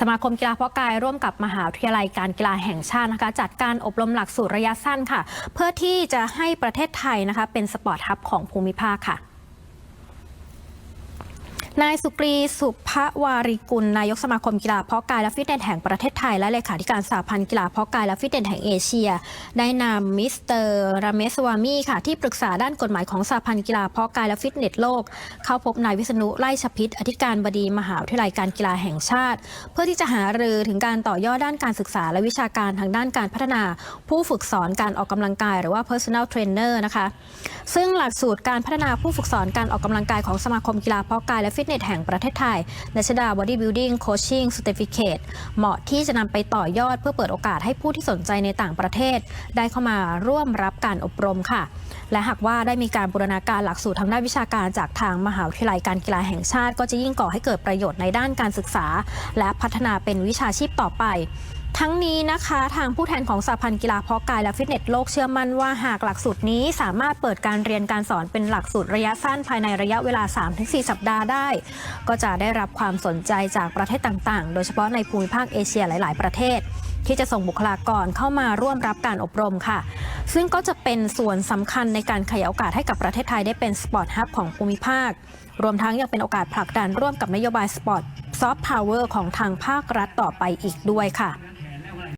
สมาคมกีฬาเพาะกายร่วมกับมหาวิทยาลัยการกีฬาแห่งชาตินะคะ จัดการอบรมหลักสูตรระยะสั้นค่ะ เพื่อที่จะให้ประเทศไทยนะคะ เป็นสปอร์ตฮับของภูมิภาคค่ะ นายสุกรีสุภวาริกุล นายกสมาคมกีฬาเพาะกายและฟิตเนสแห่งประเทศไทย และเลขาธิการสหพันธ์กีฬาเพาะกายและฟิตเนสแห่งเอเชีย ได้นำมิสเตอร์รามเมสวามีค่ะที่ปรึกษาด้านกฎหมายของสหพันธ์กีฬาเพาะกายและฟิตเนสโลก เข้าพบนายวิษณุไล่ชพิษอธิการบดีมหาวิทยาลัยการกีฬาแห่งชาติ เพื่อที่จะหารือถึงการต่อยอดด้านการศึกษา และวิชาการทางด้านการพัฒนา ผู้ฝึกสอนการออกกำลังกาย หรือว่า personal trainer นะคะ ซึ่งหลักสูตรการพัฒนาผู้ฝึกสอนการออกกำลังกายของสมาคมกีฬาเพาะกายและฟิตเนสแห่งประเทศไทย National Bodybuilding Coaching Certificate เหมาะที่จะนำไปต่อยอดเพื่อเปิดโอกาสให้ผู้ที่สนใจในต่างประเทศ ได้เข้ามาร่วมรับการอบรมค่ะ และหากว่าได้มีการบูรณาการหลักสูตรทางด้านวิชาการจากทางมหาวิทยาลัยการกีฬาแห่งชาติ ก็จะยิ่งก่อให้เกิดประโยชน์ในด้านการศึกษา และพัฒนาเป็นวิชาชีพต่อไป ทั้งนี้นะคะทางผู้แทนของสหพันธ์กีฬาเพาะกายและฟิตเนสโลกเชื่อมั่นว่าหากหลักสูตรนี้สามารถเปิดการเรียนการสอนเป็นหลักสูตรระยะสั้นภายในระยะเวลา 3-4 สัปดาห์ได้ ก็จะได้รับความสนใจจากประเทศต่างๆ โดยเฉพาะในภูมิภาคเอเชียหลาย ๆ ประเทศ ที่จะส่งบุคลากรเข้ามาร่วมรับการอบรมค่ะ ซึ่งก็จะเป็นส่วนสำคัญในการขยายโอกาสให้กับประเทศไทยได้เป็นสปอร์ตฮับของภูมิภาค รวมทั้งยังเป็นโอกาสผลักดันร่วมกับนโยบายสปอร์ตซอฟต์พาวเวอร์ของทางภาครัฐต่อไปอีกด้วยค่ะ